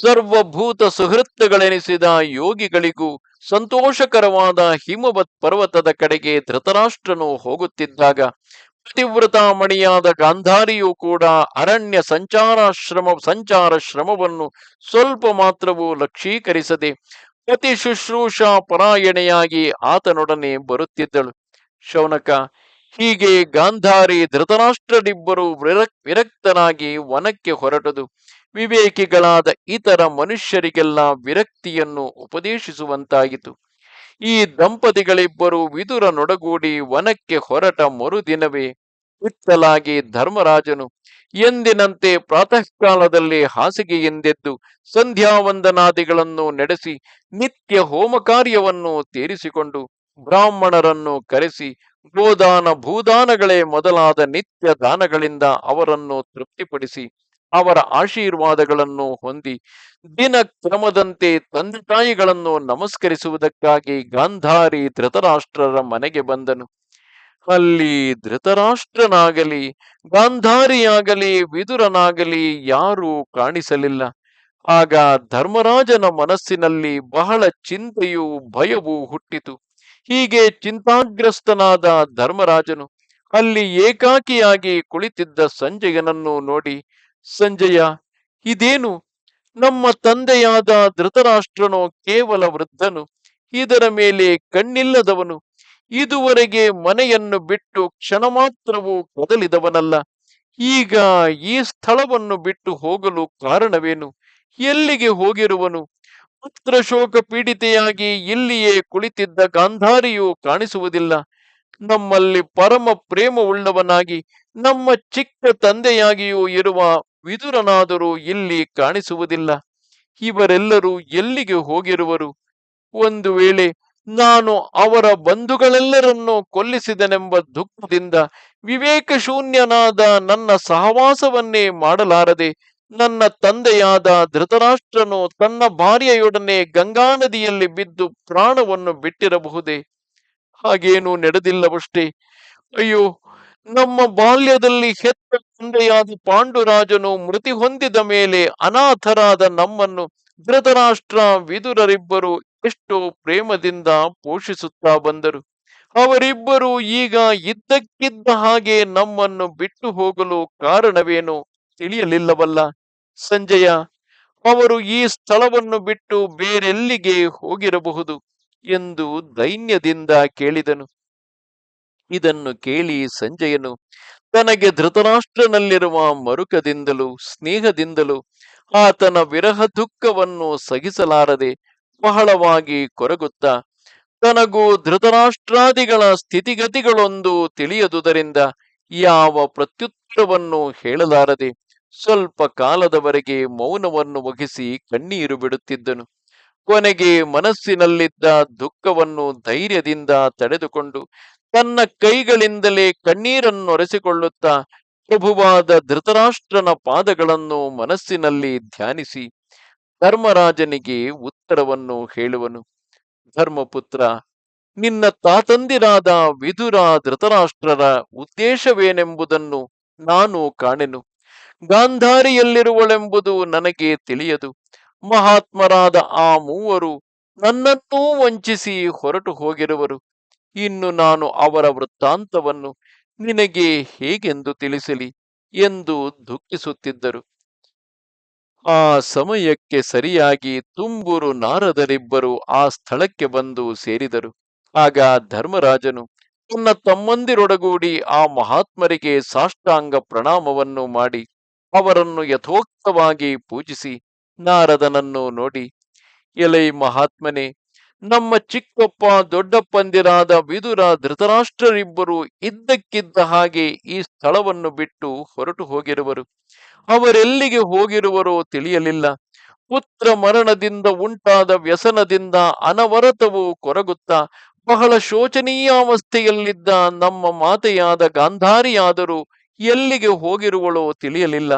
ಸರ್ವಭೂತ ಸುಹೃತ್ತಗಳೆನಿಸಿದ ಯೋಗಿಗಳಿಗೂ ಸಂತೋಷಕರವಾದ ಹಿಮವತ್ ಪರ್ವತದ ಕಡೆಗೆ ಧೃತರಾಷ್ಟ್ರನು ಹೋಗುತ್ತಿದ್ದಾಗ ಪತಿವ್ರತಾಮಣಿಯಾದ ಗಾಂಧಾರಿಯೂ ಕೂಡ ಅರಣ್ಯ ಸಂಚಾರ ಶ್ರಮ ಸಂಚಾರ ಶ್ರಮವನ್ನು ಸ್ವಲ್ಪ ಮಾತ್ರವೂ ಲಕ್ಷೀಕರಿಸದೆ ಪ್ರತಿ ಶುಶ್ರೂಷಾ ಪರಾಯಣೆಯಾಗಿ ಆತನೊಡನೆ ಬರುತ್ತಿದ್ದಳು. ಶೌನಕ, ಹೀಗೆ ಗಾಂಧಾರಿ ಧೃತರಾಷ್ಟ್ರರಿಬ್ಬರು ವಿರಕ್, ವಿರಕ್ತನಾಗಿ ವನಕ್ಕೆ ಹೊರಟದು. ವಿವೇಕಿಗಳಾದ ಇತರ ಮನುಷ್ಯರಿಗೆಲ್ಲ ವಿರಕ್ತಿಯನ್ನು ಉಪದೇಶಿಸುವಂತಾಯಿತು. ಈ ದಂಪತಿಗಳಿಬ್ಬರು ವಿದುರನೊಡಗೂಡಿ ವನಕ್ಕೆ ಹೊರಟ ಮರುದಿನವೇ ಇತ್ತಲಾಗಿ ಧರ್ಮರಾಜನು ಎಂದಿನಂತೆ ಪ್ರಾತಃ ಕಾಲದಲ್ಲಿ ಹಾಸಿಗೆಯಿಂದೆದ್ದು ಸಂಧ್ಯಾವಂದನಾದಿಗಳನ್ನು ನಡೆಸಿ ನಿತ್ಯ ಹೋಮ ಕಾರ್ಯವನ್ನು ತೀರಿಸಿಕೊಂಡು ಬ್ರಾಹ್ಮಣರನ್ನು ಕರೆಸಿ ಗೋದಾನ ಭೂದಾನಗಳೇ ಮೊದಲಾದ ನಿತ್ಯ ದಾನಗಳಿಂದ ಅವರನ್ನು ತೃಪ್ತಿಪಡಿಸಿ ಅವರ ಆಶೀರ್ವಾದಗಳನ್ನು ಹೊಂದಿ ದಿನ ಕ್ರಮದಂತೆ ತಂದೆ ತಾಯಿಗಳನ್ನು ನಮಸ್ಕರಿಸುವುದಕ್ಕಾಗಿ ಗಾಂಧಾರಿ ಧೃತರಾಷ್ಟ್ರರ ಮನೆಗೆ ಬಂದನು. ಅಲ್ಲಿ ಧೃತರಾಷ್ಟ್ರನಾಗಲಿ, ಗಾಂಧಾರಿಯಾಗಲಿ, ವಿದುರನಾಗಲಿ ಯಾರೂ ಕಾಣಿಸಲಿಲ್ಲ. ಆಗ ಧರ್ಮರಾಜನ ಮನಸ್ಸಿನಲ್ಲಿ ಬಹಳ ಚಿಂತೆಯು ಭಯವೂ ಹುಟ್ಟಿತು. ಹೀಗೆ ಚಿಂತಾಗ್ರಸ್ತನಾದ ಧರ್ಮರಾಜನು ಅಲ್ಲಿ ಏಕಾಕಿಯಾಗಿ ಕುಳಿತಿದ್ದ ಸಂಜಯನನ್ನು ನೋಡಿ ಸಂಜಯ, ಇದೇನು? ನಮ್ಮ ತಂದೆಯಾದ ಧೃತರಾಷ್ಟ್ರನೋ ಕೇವಲ ವೃದ್ಧನು, ಇದರ ಮೇಲೆ ಕಣ್ಣಿಲ್ಲದವನು. ಇದುವರೆಗೆ ಮನೆಯನ್ನು ಬಿಟ್ಟು ಕ್ಷಣ ಮಾತ್ರವೂ ಕದಲಿದವನಲ್ಲ ಈಗ ಈ ಸ್ಥಳವನ್ನು ಬಿಟ್ಟು ಹೋಗಲು ಕಾರಣವೇನು? ಎಲ್ಲಿಗೆ ಹೋಗಿರುವನು? ಪುತ್ರ ಶೋಕ ಪೀಡಿತೆಯಾಗಿ ಇಲ್ಲಿಯೇ ಕುಳಿತಿದ್ದ ಗಾಂಧಾರಿಯು ಕಾಣಿಸುವುದಿಲ್ಲ. ನಮ್ಮಲ್ಲಿ ಪರಮ ಪ್ರೇಮವುಳ್ಳವನಾಗಿ, ನಮ್ಮ ಚಿಕ್ಕ ತಂದೆಯಾಗಿಯೂ ಇರುವ ವಿದುರನಾದರೂ ಇಲ್ಲಿ ಕಾಣಿಸುವುದಿಲ್ಲ. ಇವರೆಲ್ಲರೂ ಎಲ್ಲಿಗೆ ಹೋಗಿರುವರು? ಒಂದು ವೇಳೆ ನಾನು ಅವರ ಬಂಧುಗಳೆಲ್ಲರನ್ನೂ ಕೊಲ್ಲಿಸಿದನೆಂಬ ದುಃಖದಿಂದ ವಿವೇಕ ಶೂನ್ಯನಾದ ನನ್ನ ಸಹವಾಸವನ್ನೇ ಮಾಡಲಾರದೆ ನನ್ನ ತಂದೆಯಾದ ಧೃತರಾಷ್ಟ್ರನು ತನ್ನ ಭಾರ್ಯೆಯೊಡನೆ ಗಂಗಾ ನದಿಯಲ್ಲಿ ಬಿದ್ದು ಪ್ರಾಣವನ್ನು ಬಿಟ್ಟಿರಬಹುದೇ? ಹಾಗೇನೂ ನಡೆದಿಲ್ಲವಷ್ಟೇ. ಅಯ್ಯೋ ನಮ್ಮ ಬಾಲ್ಯದಲ್ಲಿ ಹೆತ್ತ ತಂದೆಯಾದ ಪಾಂಡುರಾಜನು ಮೃತಿ ಹೊಂದಿದ ಮೇಲೆ ಅನಾಥರಾದ ನಮ್ಮನ್ನು ಧೃತರಾಷ್ಟ್ರ ವಿದುರರಿಬ್ಬರು ಎಷ್ಟೋ ಪ್ರೇಮದಿಂದ ಪೋಷಿಸುತ್ತಾ ಬಂದರು. ಅವರಿಬ್ಬರು ಈಗ ಇದ್ದಕ್ಕಿದ್ದ ಹಾಗೆ ನಮ್ಮನ್ನು ಬಿಟ್ಟು ಹೋಗಲು ಕಾರಣವೇನು ತಿಳಿಯಲಿಲ್ಲವಲ್ಲ. ಸಂಜಯ, ಅವರು ಈ ಸ್ಥಳವನ್ನು ಬಿಟ್ಟು ಬೇರೆಲ್ಲಿಗೆ ಹೋಗಿರಬಹುದು ಎಂದು ದೈನ್ಯದಿಂದ ಕೇಳಿದನು. ಇದನ್ನು ಕೇಳಿ ಸಂಜಯನು, ತನಗೆ ಧೃತರಾಷ್ಟ್ರನಲ್ಲಿರುವ ಮರುಕದಿಂದಲೂ, ಸ್ನೇಹದಿಂದಲೂ ಆತನ ವಿರಹ ದುಃಖವನ್ನು ಸಹಿಸಲಾರದೆ ಬಹಳವಾಗಿ ಕೊರಗುತ್ತಾ, ತನಗೂ ಧೃತರಾಷ್ಟ್ರಾದಿಗಳ ಸ್ಥಿತಿಗತಿಗಳೊಂದು ತಿಳಿಯದುದರಿಂದ ಯಾವ ಪ್ರತ್ಯುತ್ತರವನ್ನು ಹೇಳಲಾರದೆ ಸ್ವಲ್ಪ ಕಾಲದವರೆಗೆ ಮೌನವನ್ನು ವಹಿಸಿ ಕಣ್ಣೀರು ಬಿಡುತ್ತಿದ್ದನು. ಕೊನೆಗೆ ಮನಸ್ಸಿನಲ್ಲಿದ್ದ ದುಃಖವನ್ನು ಧೈರ್ಯದಿಂದ ತಡೆದುಕೊಂಡು ತನ್ನ ಕೈಗಳಿಂದಲೇ ಕಣ್ಣೀರನ್ನು ಒರೆಸಿಕೊಳ್ಳುತ್ತಾ ಪ್ರಭುವಾದ ಧೃತರಾಷ್ಟ್ರನ ಪಾದಗಳನ್ನು ಮನಸ್ಸಿನಲ್ಲಿ ಧ್ಯಾನಿಸಿ ಧರ್ಮರಾಜನಿಗೆ ಉತ್ತರವನ್ನು ಹೇಳುವನು. ಧರ್ಮಪುತ್ರ, ನಿನ್ನ ತಾತಂದಿರಾದ ವಿದುರ ಧೃತರಾಷ್ಟ್ರರ ಉದ್ದೇಶವೇನೆಂಬುದನ್ನು ನಾನು ಕಾಣೆನು. ಗಾಂಧಾರಿಯಲ್ಲಿರುವಳೆಂಬುದು ನನಗೆ ತಿಳಿಯದು. ಮಹಾತ್ಮರಾದ ಆ ಮೂವರು ನನ್ನನ್ನೂ ವಂಚಿಸಿ ಹೊರಟು ಹೋಗಿರುವರು ಇನ್ನು ನಾನು ಅವರ ವೃತ್ತಾಂತವನ್ನು ನಿನಗೆ ಹೇಗೆಂದು ತಿಳಿಸಲಿ ಎಂದು ದುಃಖಿಸುತ್ತಿದ್ದರು. ಆ ಸಮಯಕ್ಕೆ ಸರಿಯಾಗಿ ತುಂಬುರು ನಾರದರಿಬ್ಬರು ಆ ಸ್ಥಳಕ್ಕೆ ಬಂದು ಸೇರಿದರು. ಆಗ ಧರ್ಮರಾಜನು ತನ್ನ ತಮ್ಮಂದಿರೊಡಗೂಡಿ ಆ ಮಹಾತ್ಮರಿಗೆ ಸಾಷ್ಟಾಂಗ ಪ್ರಣಾಮವನ್ನು ಮಾಡಿ, ಅವರನ್ನು ಯಥೋಕ್ತವಾಗಿ ಪೂಜಿಸಿ, ನಾರದನನ್ನು ನೋಡಿ. ಎಲೈ ಮಹಾತ್ಮನೇ ನಮ್ಮ ಚಿಕ್ಕಪ್ಪ, ದೊಡ್ಡಪ್ಪಂದಿರಾದ ವಿದುರ ಧೃತರಾಷ್ಟ್ರರಿಬ್ಬರು ಇದ್ದಕ್ಕಿದ್ದ ಹಾಗೆ ಈ ಸ್ಥಳವನ್ನು ಬಿಟ್ಟು ಹೊರಟು ಹೋಗಿರುವರು. ಅವರೆಲ್ಲಿಗೆ ಹೋಗಿರುವರೋ ತಿಳಿಯಲಿಲ್ಲ. ಪುತ್ರ ಮರಣದಿಂದ ಉಂಟಾದ ವ್ಯಸನದಿಂದ ಅನವರತವು ಕೊರಗುತ್ತಾ ಬಹಳ ಶೋಚನೀಯಾವಸ್ಥೆಯಲ್ಲಿದ್ದ ನಮ್ಮ ಮಾತೆಯಾದ ಗಾಂಧಾರಿಯಾದರೂ ಎಲ್ಲಿಗೆ ಹೋಗಿರುವಳೋ ತಿಳಿಯಲಿಲ್ಲ.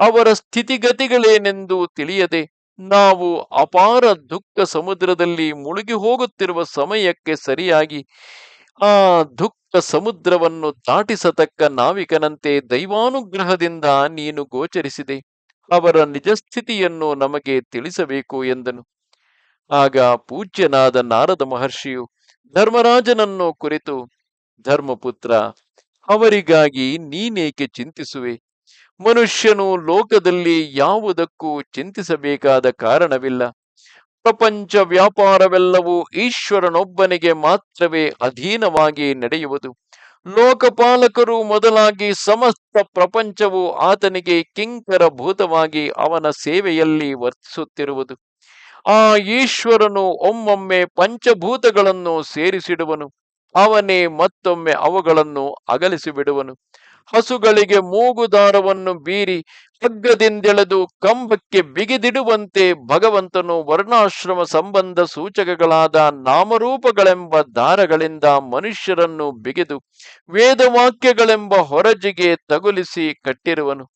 ಅವರ ಸ್ಥಿತಿಗತಿಗಳೇನೆಂದು ತಿಳಿಯದೆ ನಾವು ಅಪಾರ ದುಃಖ ಸಮುದ್ರದಲ್ಲಿ ಮುಳುಗಿ ಹೋಗುತ್ತಿರುವ ಸಮಯಕ್ಕೆ ಸರಿಯಾಗಿ ಆ ದುಃಖ ಸಮುದ್ರವನ್ನು ದಾಟಿಸತಕ್ಕ ನಾವಿಕನಂತೆ ದೈವಾನುಗ್ರಹದಿಂದ ನೀನು ಗೋಚರಿಸಿದೆ. ಅವರ ನಿಜಸ್ಥಿತಿಯನ್ನು ನಮಗೆ ತಿಳಿಸಬೇಕು ಎಂದನು. ಆಗ ಪೂಜ್ಯನಾದ ನಾರದ ಮಹರ್ಷಿಯು ಧರ್ಮರಾಜನನ್ನು ಕುರಿತು, ಧರ್ಮಪುತ್ರ, ಅವರಿಗಾಗಿ ನೀನೇಕೆ ಚಿಂತಿಸುವೆ? ಮನುಷ್ಯನು ಲೋಕದಲ್ಲಿ ಯಾವುದಕ್ಕೂ ಚಿಂತಿಸಬೇಕಾದ ಕಾರಣವಿಲ್ಲ. ಪ್ರಪಂಚ ವ್ಯಾಪಾರವೆಲ್ಲವೂ ಈಶ್ವರನೊಬ್ಬನಿಗೆ ಮಾತ್ರವೇ ಅಧೀನವಾಗಿ ನಡೆಯುವುದು. ಲೋಕಪಾಲಕರು ಮೊದಲಾಗಿ ಸಮಸ್ತ ಪ್ರಪಂಚವು ಆತನಿಗೆ ಕಿಂಕರ ಭೂತವಾಗಿ ಅವನ ಸೇವೆಯಲ್ಲಿ ವರ್ತಿಸುತ್ತಿರುವುದು. ಆ ಈಶ್ವರನು ಒಮ್ಮೊಮ್ಮೆ ಪಂಚಭೂತಗಳನ್ನು ಸೇರಿಸಿಡುವನು. ಅವನೇ ಮತ್ತೊಮ್ಮೆ ಅವುಗಳನ್ನು ಅಗಲಿಸಿ ಬಿಡುವನು ಹಸುಗಳಿಗೆ ಮೂಗುದಾರವನ್ನು ಬೀರಿ ಹಗ್ಗದಿಂದೆಳೆದು ಕಂಬಕ್ಕೆ ಬಿಗಿದಿಡುವಂತೆ ಭಗವಂತನು ವರ್ಣಾಶ್ರಮ ಸಂಬಂಧ ಸೂಚಕಗಳಾದ ನಾಮರೂಪಗಳೆಂಬ ದಾರಗಳಿಂದ ಮನುಷ್ಯರನ್ನು ಬಿಗಿದು ವೇದವಾಕ್ಯಗಳೆಂಬ ಹೊರಜಿಗೆ ತಗುಲಿಸಿ ಕಟ್ಟಿರುವನು.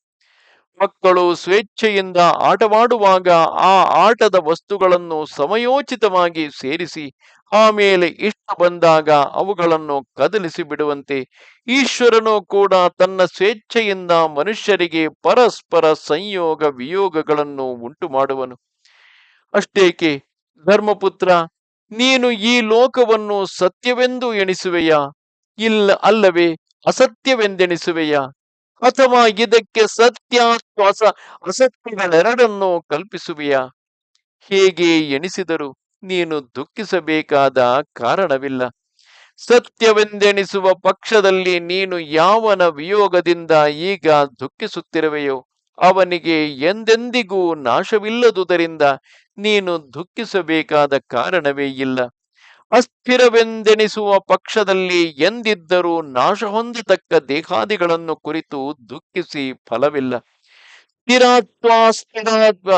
ಮಕ್ಕಳು ಸ್ವೇಚ್ಛೆಯಿಂದ ಆಟವಾಡುವಾಗ ಆ ಆಟದ ವಸ್ತುಗಳನ್ನು ಸಮಯೋಚಿತವಾಗಿ ಸೇರಿಸಿ, ಆಮೇಲೆ ಇಷ್ಟ ಬಂದಾಗ ಅವುಗಳನ್ನು ಕದಲಿಸಿ ಬಿಡುವಂತೆ ಈಶ್ವರನು ಕೂಡ ತನ್ನ ಸ್ವೇಚ್ಛೆಯಿಂದ ಮನುಷ್ಯರಿಗೆ ಪರಸ್ಪರ ಸಂಯೋಗ ವಿಯೋಗಗಳನ್ನು ಉಂಟು ಮಾಡುವನು ಅಷ್ಟೇಕೆ, ಧರ್ಮಪುತ್ರ, ನೀನು ಈ ಲೋಕವನ್ನು ಸತ್ಯವೆಂದು ಎಣಿಸುವೆಯಾ? ಇಲ್ಲ ಅಲ್ಲವೇ, ಅಸತ್ಯವೆಂದೆಣಿಸುವೆಯಾ? ಅಥವಾ ಇದಕ್ಕೆ ಸತ್ಯ, ಶ್ವಾಸ ಅಸ ಅಸತ್ಯಗಳೆರಡನ್ನು ಕಲ್ಪಿಸುವೆಯಾ? ಹೇಗೆ ಎಣಿಸಿದರು ನೀನು ದುಃಖಿಸಬೇಕಾದ ಕಾರಣವಿಲ್ಲ. ಸತ್ಯವೆಂದೆಣಿಸುವ ಪಕ್ಷದಲ್ಲಿ ನೀನು ಯಾವನ ವಿಯೋಗದಿಂದ ಈಗ ದುಃಖಿಸುತ್ತಿರುವೆಯೋ, ಅವನಿಗೆ ಎಂದೆಂದಿಗೂ ನಾಶವಿಲ್ಲದುದರಿಂದ ನೀನು ದುಃಖಿಸಬೇಕಾದ ಕಾರಣವೇ ಇಲ್ಲ. ಅಸ್ಥಿರವೆಂದೆಣಿಸುವ ಪಕ್ಷದಲ್ಲಿ ಎಂದಿದ್ದರೂ ನಾಶ ಹೊಂದತಕ್ಕ ದೇಹಾದಿಗಳನ್ನು ಕುರಿತು ದುಃಖಿಸಿ ಫಲವಿಲ್ಲ. ಸ್ಥಿರತ್ವ ಸ್ಥಿರತ್ವ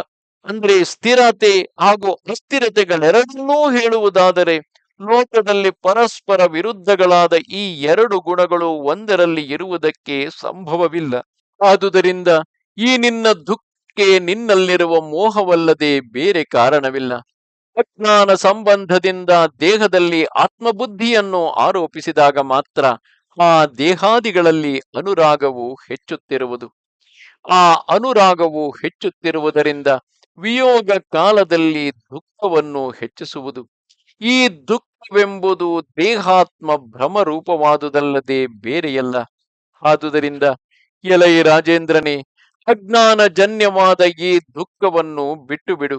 ಅಂದ್ರೆ ಸ್ಥಿರತೆ ಹಾಗೂ ಅಸ್ಥಿರತೆಗಳೆರಡನ್ನೂ ಹೇಳುವುದಾದರೆ ಲೋಕದಲ್ಲಿ ಪರಸ್ಪರ ವಿರುದ್ಧಗಳಾದ ಈ ಎರಡು ಗುಣಗಳು ಒಂದರಲ್ಲಿ ಇರುವುದಕ್ಕೆ ಸಂಭವವಿಲ್ಲ. ಆದುದರಿಂದ ಈ ನಿನ್ನ ದುಃಖಕ್ಕೆ ನಿನ್ನಲ್ಲಿರುವ ಮೋಹವಲ್ಲದೆ ಬೇರೆ ಕಾರಣವಿಲ್ಲ. ಅಜ್ಞಾನ ಸಂಬಂಧದಿಂದ ದೇಹದಲ್ಲಿ ಆತ್ಮಬುದ್ಧಿಯನ್ನು ಆರೋಪಿಸಿದಾಗ ಮಾತ್ರ ಆ ದೇಹಾದಿಗಳಲ್ಲಿ ಅನುರಾಗವು ಹೆಚ್ಚುತ್ತಿರುವುದು. ಆ ಅನುರಾಗವು ಹೆಚ್ಚುತ್ತಿರುವುದರಿಂದ ವಿಯೋಗ ಕಾಲದಲ್ಲಿ ದುಃಖವನ್ನು ಹೆಚ್ಚಿಸುವುದು. ಈ ದುಃಖವೆಂಬುದು ದೇಹಾತ್ಮ ಭ್ರಮರೂಪವಾದುದಲ್ಲದೆ ಬೇರೆಯಲ್ಲ. ಆದುದರಿಂದ ಎಲೈ ರಾಜೇಂದ್ರನೇ, ಅಜ್ಞಾನಜನ್ಯವಾದ ಈ ದುಃಖವನ್ನು ಬಿಟ್ಟು ಬಿಡು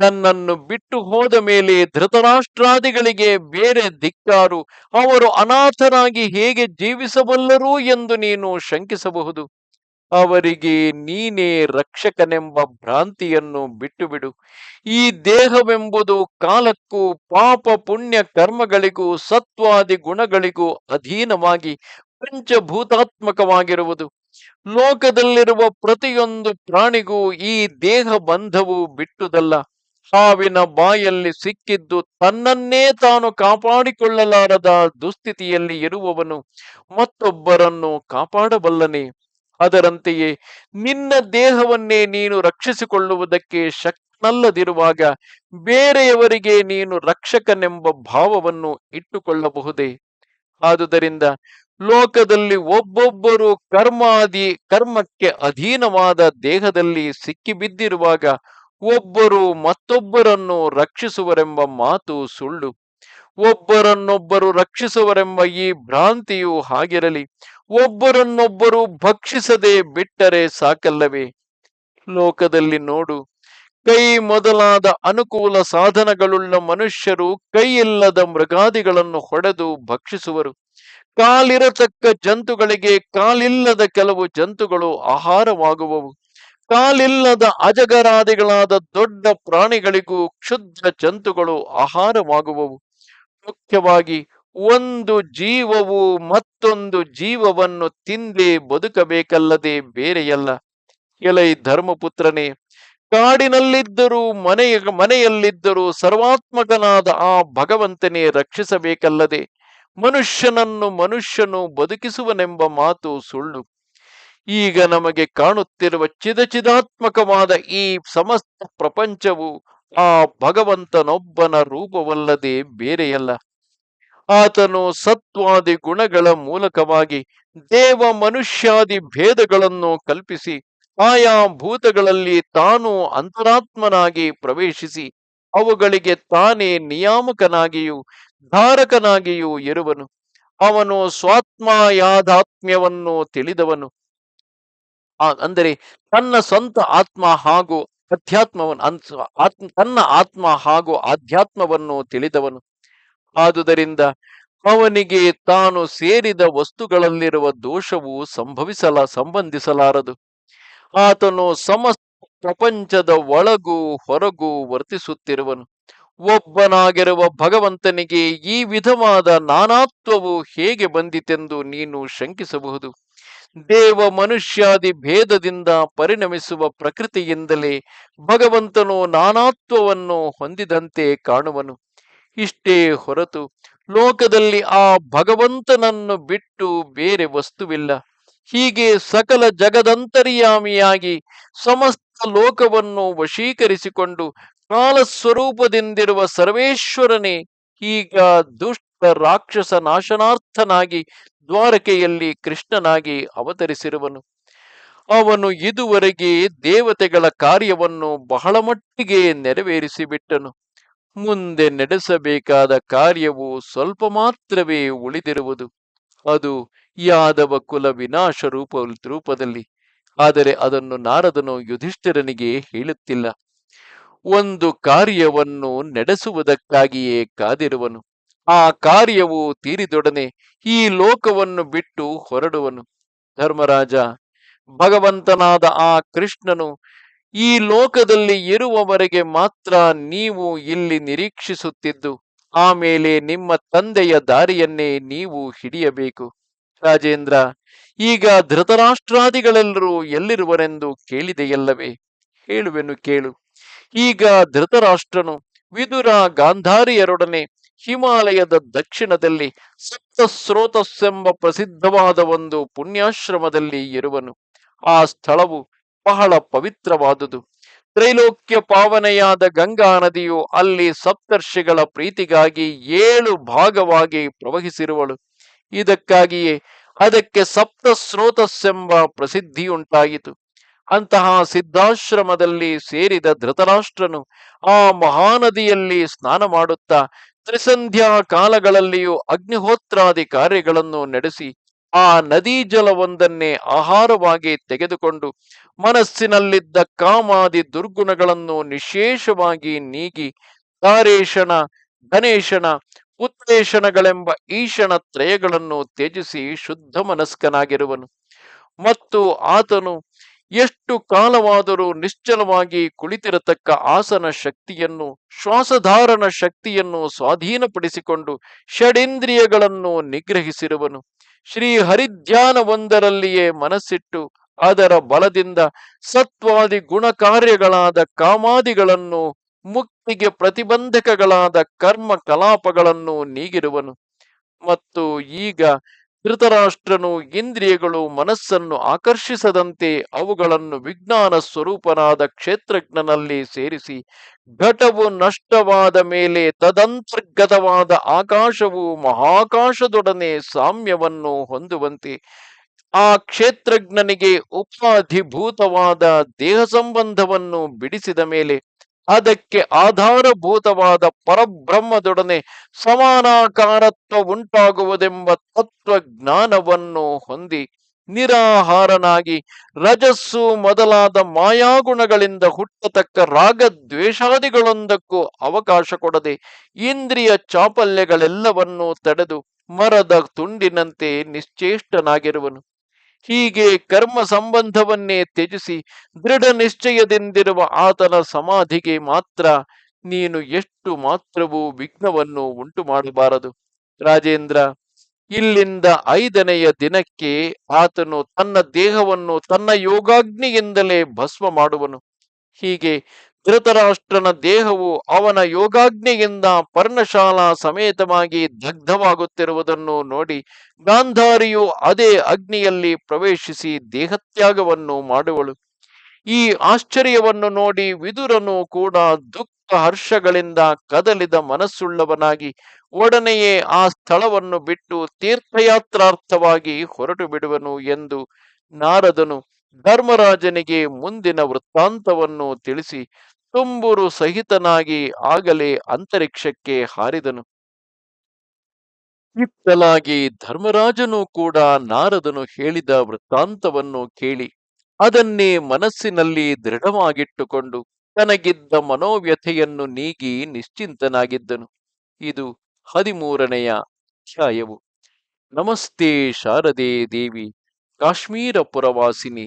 ನನ್ನನ್ನು ಬಿಟ್ಟು ಹೋದ ಮೇಲೆ ಧೃತರಾಷ್ಟ್ರಾದಿಗಳಿಗೆ ಬೇರೆ ಧಿಕ್ಕಾರು. ಅವರು ಅನಾಥರಾಗಿ ಹೇಗೆ ಜೀವಿಸಬಲ್ಲರು ಎಂದು ನೀನು ಶಂಕಿಸಬಹುದು. ಅವರಿಗೆ ನೀನೇ ರಕ್ಷಕನೆಂಬ ಭ್ರಾಂತಿಯನ್ನು ಬಿಟ್ಟು ಬಿಡು ಈ ದೇಹವೆಂಬುದು ಕಾಲಕ್ಕೂ ಪಾಪ ಪುಣ್ಯ ಕರ್ಮಗಳಿಗೂ ಸತ್ವಾದಿ ಗುಣಗಳಿಗೂ ಅಧೀನವಾಗಿ ಪಂಚಭೂತಾತ್ಮಕವಾಗಿರುವುದು. ಲೋಕದಲ್ಲಿರುವ ಪ್ರತಿಯೊಂದು ಪ್ರಾಣಿಗೂ ಈ ದೇಹ ಬಂಧವು ಬಿಟ್ಟುದಲ್ಲ. ಹಾವಿನ ಬಾಯಲ್ಲಿ ಸಿಕ್ಕಿದ್ದು ತನ್ನನ್ನೇ ತಾನು ಕಾಪಾಡಿಕೊಳ್ಳಲಾರದ ದುಸ್ಥಿತಿಯಲ್ಲಿ ಇರುವವನು ಮತ್ತೊಬ್ಬರನ್ನು ಕಾಪಾಡಬಲ್ಲನೆ. ಅದರಂತೆಯೇ ನಿನ್ನ ದೇಹವನ್ನೇ ನೀನು ರಕ್ಷಿಸಿಕೊಳ್ಳುವುದಕ್ಕೆ ಶಕ್ತನಲ್ಲದಿರುವಾಗ ಬೇರೆಯವರಿಗೆ ನೀನು ರಕ್ಷಕನೆಂಬ ಭಾವವನ್ನು ಇಟ್ಟುಕೊಳ್ಳಬಹುದೇ? ಆದುದರಿಂದ ಲೋಕದಲ್ಲಿ ಒಬ್ಬೊಬ್ಬರು ಕರ್ಮಾದಿ, ಕರ್ಮಕ್ಕೆ ಅಧೀನವಾದ ದೇಹದಲ್ಲಿ ಸಿಕ್ಕಿಬಿದ್ದಿರುವಾಗ ಒಬ್ಬರು ಮತ್ತೊಬ್ಬರನ್ನು ರಕ್ಷಿಸುವರೆಂಬ ಮಾತು ಸುಳ್ಳು. ಒಬ್ಬರನ್ನೊಬ್ಬರು ರಕ್ಷಿಸುವರೆಂಬ ಈ ಭ್ರಾಂತಿಯು ಹಾಗಿರಲಿ, ಒಬ್ಬರನ್ನೊಬ್ಬರು ಭಕ್ಷಿಸದೆ ಬಿಟ್ಟರೆ ಸಾಕಲ್ಲವೇ? ಲೋಕದಲ್ಲಿ ನೋಡು, ಕೈ ಮೊದಲಾದ ಅನುಕೂಲ ಸಾಧನಗಳುಳ್ಳ ಮನುಷ್ಯರು ಕೈಯಿಲ್ಲದ ಮೃಗಾದಿಗಳನ್ನು ಹೊಡೆದು ಭಕ್ಷಿಸುವರು. ಕಾಲಿರತಕ್ಕ ಜಂತುಗಳಿಗೆ ಕಾಲಿಲ್ಲದ ಕೆಲವು ಜಂತುಗಳು ಆಹಾರವಾಗುವವು. ಕಾಲಿಲ್ಲದ ಅಜಗರಾದಿಗಳಾದ ದೊಡ್ಡ ಪ್ರಾಣಿಗಳಿಗೂ ಕ್ಷುದ್ರ ಜಂತುಗಳು ಆಹಾರವಾಗುವವು. ಮುಖ್ಯವಾಗಿ ಒಂದು ಜೀವವು ಮತ್ತೊಂದು ಜೀವವನ್ನು ತಿಂದೇ ಬದುಕಬೇಕಲ್ಲದೆ ಬೇರೆಯಲ್ಲ. ಎಲೈ ಧರ್ಮಪುತ್ರನೇ, ಕಾಡಿನಲ್ಲಿದ್ದರೂ ಮನೆಯ, ಮನೆಯಲ್ಲಿದ್ದರೂ ಸರ್ವಾತ್ಮಕನಾದ ಆ ಭಗವಂತನೇ ರಕ್ಷಿಸಬೇಕಲ್ಲದೆ ಮನುಷ್ಯನನ್ನು ಮನುಷ್ಯನು ಬದುಕಿಸುವನೆಂಬ ಮಾತು ಸುಳ್ಳು. ಈಗ ನಮಗೆ ಕಾಣುತ್ತಿರುವ ಚಿದಚಿದಾತ್ಮಕವಾದ ಈ ಸಮಸ್ತ ಪ್ರಪಂಚವು ಆ ಭಗವಂತನೊಬ್ಬನ ರೂಪವಲ್ಲದೆ ಬೇರೆಯಲ್ಲ. ಆತನು ಸತ್ವಾದಿ ಗುಣಗಳ ಮೂಲಕವಾಗಿ ದೇವ ಮನುಷ್ಯಾದಿ ಭೇದಗಳನ್ನು ಕಲ್ಪಿಸಿ ಆಯಾ ಭೂತಗಳಲ್ಲಿ ತಾನು ಅಂತರಾತ್ಮನಾಗಿ ಪ್ರವೇಶಿಸಿ ಅವುಗಳಿಗೆ ತಾನೇ ನಿಯಾಮಕನಾಗಿಯೂ ಧಾರಕನಾಗಿಯೂ ಇರುವನು. ಅವನು ಸ್ವಾತ್ಮಯಾಧಾತ್ಮ್ಯವನ್ನು ತಿಳಿದವನು. ಅಂದರೆ ತನ್ನ ಸ್ವಂತ ಆತ್ಮ ಹಾಗೂ ಅಧ್ಯಾತ್ಮವನ್ನು ತನ್ನ ಆತ್ಮ ಹಾಗೂ ಆಧ್ಯಾತ್ಮವನ್ನು ತಿಳಿದವನು. ಆದುದರಿಂದ ಅವನಿಗೆ ತಾನು ಸೇರಿದ ವಸ್ತುಗಳಲ್ಲಿರುವ ದೋಷವು ಸಂಭವಿಸಲ, ಸಂಬಂಧಿಸಲಾರದು. ಆತನು ಸಮಸ್ತ ಪ್ರಪಂಚದ ಒಳಗೂ ಹೊರಗೂ ವರ್ತಿಸುತ್ತಿರುವನು. ಒಬ್ಬನಾಗಿರುವ ಭಗವಂತನಿಗೆ ಈ ವಿಧವಾದ ನಾನಾತ್ವವು ಹೇಗೆ ಬಂದಿತೆಂದು ನೀನು ಶಂಕಿಸಬಹುದು? ದೇವ ಮನುಷ್ಯಾದಿ ಭೇದದಿಂದ ಪರಿಣಮಿಸುವ ಪ್ರಕೃತಿಯಿಂದಲೇ ಭಗವಂತನು ನಾನಾತ್ವವನ್ನು ಹೊಂದಿದಂತೆ ಕಾಣುವನು. ಇಷ್ಟೇ ಹೊರತು ಲೋಕದಲ್ಲಿ ಆ ಭಗವಂತನನ್ನು ಬಿಟ್ಟು ಬೇರೆ ವಸ್ತುವಿಲ್ಲ. ಹೀಗೆ ಸಕಲ ಜಗದಂತರ್ಯಾಮಿಯಾಗಿ ಸಮಸ್ತ ಲೋಕವನ್ನು ವಶೀಕರಿಸಿಕೊಂಡು ಕಾಲ ಸ್ವರೂಪದಿಂದಿರುವ ಸರ್ವೇಶ್ವರನೇ, ಈಗ ದುಷ್ಟ ರಾಕ್ಷಸ ನಾಶನಾರ್ಥನಾಗಿ ದ್ವಾರಕೆಯಲ್ಲಿ ಕೃಷ್ಣನಾಗಿ ಅವತರಿಸಿರುವನು. ಅವನು ಇದುವರೆಗೆ ದೇವತೆಗಳ ಕಾರ್ಯವನ್ನು ಬಹಳ ಮಟ್ಟಿಗೆ ನೆರವೇರಿಸಿಬಿಟ್ಟನು. ಮುಂದೆ ನಡೆಸಬೇಕಾದ ಕಾರ್ಯವು ಸ್ವಲ್ಪ ಮಾತ್ರವೇ ಉಳಿದಿರುವುದು. ಅದು ಯಾದವ ಕುಲ ವಿನಾಶ ರೂಪ, ರೂಪದಲ್ಲಿ. ಆದರೆ ಅದನ್ನು ನಾರದನು ಯುಧಿಷ್ಠಿರನಿಗೆ ಹೇಳುತ್ತಿಲ್ಲ. ಒಂದು ಕಾರ್ಯವನ್ನು ನಡೆಸುವುದಕ್ಕಾಗಿಯೇ ಕಾದಿರುವನು. ಆ ಕಾರ್ಯವು ತೀರಿದೊಡನೆ ಈ ಲೋಕವನ್ನು ಬಿಟ್ಟು ಹೊರಡುವನು. ಧರ್ಮರಾಜ, ಭಗವಂತನಾದ ಆ ಕೃಷ್ಣನು, ಈ ಲೋಕದಲ್ಲಿ ಇರುವವರೆಗೆ ಮಾತ್ರ ನೀವು ಇಲ್ಲಿ ನಿರೀಕ್ಷಿಸುತ್ತಿದ್ದು ಆಮೇಲೆ ನಿಮ್ಮ ತಂದೆಯ ದಾರಿಯನ್ನೇ ನೀವು ಹಿಡಿಯಬೇಕು. ರಾಜೇಂದ್ರ, ಈಗ ಧೃತರಾಷ್ಟ್ರಾದಿಗಳೆಲ್ಲರೂ ಎಲ್ಲಿರುವರೆಂದು ಕೇಳಿದೆಯಲ್ಲವೇ? ಹೇಳುವೆನು ಕೇಳು. ಈಗ ಧೃತರಾಷ್ಟ್ರನು ವಿದುರ ಗಾಂಧಾರಿಯರೊಡನೆ ಹಿಮಾಲಯದ ದಕ್ಷಿಣದಲ್ಲಿ ಸಪ್ತ ಸ್ರೋತಸ್ಸೆಂಬ ಪ್ರಸಿದ್ಧವಾದ ಒಂದು ಪುಣ್ಯಾಶ್ರಮದಲ್ಲಿ ಇರುವನು. ಆ ಸ್ಥಳವು ಬಹಳ ಪವಿತ್ರವಾದುದು. ತ್ರೈಲೋಕ್ಯ ಪಾವನೆಯಾದ ಗಂಗಾ ನದಿಯು ಅಲ್ಲಿ ಸಪ್ತರ್ಷಿಗಳ ಪ್ರೀತಿಗಾಗಿ ಏಳು ಭಾಗವಾಗಿ ಪ್ರವಹಿಸಿರುವಳು. ಇದಕ್ಕಾಗಿಯೇ ಅದಕ್ಕೆ ಸಪ್ತ ಸ್ರೋತಸ್ಸೆಂಬ ಪ್ರಸಿದ್ಧಿಯುಂಟಾಯಿತು. ಅಂತಹ ಸಿದ್ಧಾಶ್ರಮದಲ್ಲಿ ಸೇರಿದ ಧೃತರಾಷ್ಟ್ರನು ಆ ಮಹಾನದಿಯಲ್ಲಿ ಸ್ನಾನ ಮಾಡುತ್ತಾ ತ್ರಿಸಂಧ್ಯಾ ಕಾಲಗಳಲ್ಲಿಯೂ ಅಗ್ನಿಹೋತ್ರಾದಿ ಕಾರ್ಯಗಳನ್ನು ನಡೆಸಿ ಆ ನದೀ ಜಲವೊಂದನ್ನೇ ಆಹಾರವಾಗಿ ತೆಗೆದುಕೊಂಡು ಮನಸ್ಸಿನಲ್ಲಿದ್ದ ಕಾಮಾದಿ ದುರ್ಗುಣಗಳನ್ನು ನಿಶೇಷವಾಗಿ ನೀಗಿ ತಾರೇಶನ, ಗಣೇಶನ ಉತ್ತೇಶನಗಳೆಂಬ ಈಶನ ತ್ರಯಗಳನ್ನು ತ್ಯಜಿಸಿ ಶುದ್ಧ ಮನಸ್ಕನಾಗಿರುವನು ಮತ್ತು ಆತನು ಎಷ್ಟು ಕಾಲವಾದರೂ ನಿಶ್ಚಲವಾಗಿ ಕುಳಿತಿರತಕ್ಕ ಆಸನ ಶಕ್ತಿಯನ್ನು, ಶ್ವಾಸಧಾರಣ ಶಕ್ತಿಯನ್ನು ಸ್ವಾಧೀನಪಡಿಸಿಕೊಂಡು ಷಡೇಂದ್ರಿಯಗಳನ್ನು ನಿಗ್ರಹಿಸಿರುವನು. ಶ್ರೀ ಹರಿಧ್ಯಾನವೊಂದರಲ್ಲಿಯೇ ಮನಸ್ಸಿಟ್ಟು ಅದರ ಬಲದಿಂದ ಸತ್ವಾದಿ ಗುಣಕಾರ್ಯಗಳಾದ ಕಾಮಾದಿಗಳನ್ನು, ಮುಕ್ತಿಗೆ ಪ್ರತಿಬಂಧಕಗಳಾದ ಕರ್ಮ ಕಲಾಪಗಳನ್ನು ನೀಗಿರುವನು. ಮತ್ತು ಈಗ ಧೃತರಾಷ್ಟ್ರನು ಇಂದ್ರಿಯಗಳು ಮನಸ್ಸನ್ನು ಆಕರ್ಷಿಸದಂತೆ ಅವುಗಳನ್ನು ವಿಜ್ಞಾನ ಸ್ವರೂಪನಾದ ಕ್ಷೇತ್ರಜ್ಞನಲ್ಲಿ ಸೇರಿಸಿ, ಘಟವು ನಷ್ಟವಾದ ಮೇಲೆ ತದಂತರ್ಗತವಾದ ಆಕಾಶವು ಮಹಾಕಾಶದೊಡನೆ ಸಾಮ್ಯವನ್ನು ಹೊಂದುವಂತೆ, ಆ ಕ್ಷೇತ್ರಜ್ಞನಿಗೆ ಉಪಾಧಿಭೂತವಾದ ದೇಹ ಸಂಬಂಧವನ್ನು ಬಿಡಿಸಿದ ಮೇಲೆ ಅದಕ್ಕೆ ಆಧಾರಭೂತವಾದ ಪರಬ್ರಹ್ಮದೊಡನೆ ಸಮಾನಾಕಾರತ್ವ ಉಂಟಾಗುವುದೆಂಬ ತತ್ವಜ್ಞಾನವನ್ನು ಹೊಂದಿ ನಿರಾಹಾರನಾಗಿ ರಜಸ್ಸು ಮೊದಲಾದ ಮಾಯಾಗುಣಗಳಿಂದ ಹುಟ್ಟತಕ್ಕ ರಾಗದ್ವೇಷಾದಿಗಳೊಂದಕ್ಕೂ ಅವಕಾಶ ಕೊಡದೆ ಇಂದ್ರಿಯ ಚಾಪಲ್ಯಗಳೆಲ್ಲವನ್ನೂ ತಡೆದು ಮರದ ತುಂಡಿನಂತೆ ನಿಶ್ಚೇಷ್ಟನಾಗಿರುವನು. ಹೀಗೆ ಕರ್ಮ ಸಂಬಂಧವನ್ನೇ ತ್ಯಜಿಸಿ ದೃಢ ನಿಶ್ಚಯದಿಂದಿರುವ ಆತನ ಸಮಾಧಿಗೆ ಮಾತ್ರ ನೀನು ಎಷ್ಟು ಮಾತ್ರವೂ ವಿಘ್ನವನ್ನು ಉಂಟು ಮಾಡಬಾರದು ರಾಜೇಂದ್ರ, ಇಲ್ಲಿಂದ ಐದನೆಯ ದಿನಕ್ಕೆ ಆತನು ತನ್ನ ದೇಹವನ್ನು ತನ್ನ ಯೋಗಾಗ್ನಿಯಿಂದಲೇ ಭಸ್ಮ ಮಾಡುವನು. ಹೀಗೆ ಧೃತರಾಷ್ಟ್ರನ ದೇಹವು ಅವನ ಯೋಗಾಗ್ನಿಯಿಂದ ಪರ್ಣಶಾಲಾ ಸಮೇತವಾಗಿ ದಗ್ಧವಾಗುತ್ತಿರುವುದನ್ನು ನೋಡಿ ಗಾಂಧಾರಿಯು ಅದೇ ಅಗ್ನಿಯಲ್ಲಿ ಪ್ರವೇಶಿಸಿ ದೇಹತ್ಯಾಗವನ್ನು ಮಾಡುವಳು. ಈ ಆಶ್ಚರ್ಯವನ್ನು ನೋಡಿ ವಿದುರನು ಕೂಡ ದುಃಖ ಹರ್ಷಗಳಿಂದ ಕದಲಿದ ಮನಸ್ಸುಳ್ಳವನಾಗಿ ಒಡನೆಯೇ ಆ ಸ್ಥಳವನ್ನು ಬಿಟ್ಟು ತೀರ್ಥಯಾತ್ರಾರ್ಥವಾಗಿ ಹೊರಟು ಬಿಡುವನು ಎಂದು ನಾರದನು ಧರ್ಮರಾಜನಿಗೆ ಮುಂದಿನ ವೃತ್ತಾಂತವನ್ನು ತಿಳಿಸಿ ತುಂಬುರು ಸಹಿತನಾಗಿ ಆಗಲೇ ಅಂತರಿಕ್ಷಕ್ಕೆ ಹಾರಿದನು. ಇತ್ತಲಾಗಿ ಧರ್ಮರಾಜನು ಕೂಡ ನಾರದನು ಹೇಳಿದ ವೃತ್ತಾಂತವನ್ನು ಕೇಳಿ ಅದನ್ನೇ ಮನಸ್ಸಿನಲ್ಲಿ ದೃಢವಾಗಿಟ್ಟುಕೊಂಡು ತನಗಿದ್ದ ಮನೋವ್ಯಥೆಯನ್ನು ನೀಗಿ ನಿಶ್ಚಿಂತನಾಗಿದ್ದನು. ಇದು ಹದಿಮೂರನೆಯ ಅಧ್ಯಾಯವು. ನಮಸ್ತೆ ಶಾರದೆ ದೇವಿ, ಕಾಶ್ಮೀರ ಪುರವಾಸಿನಿ.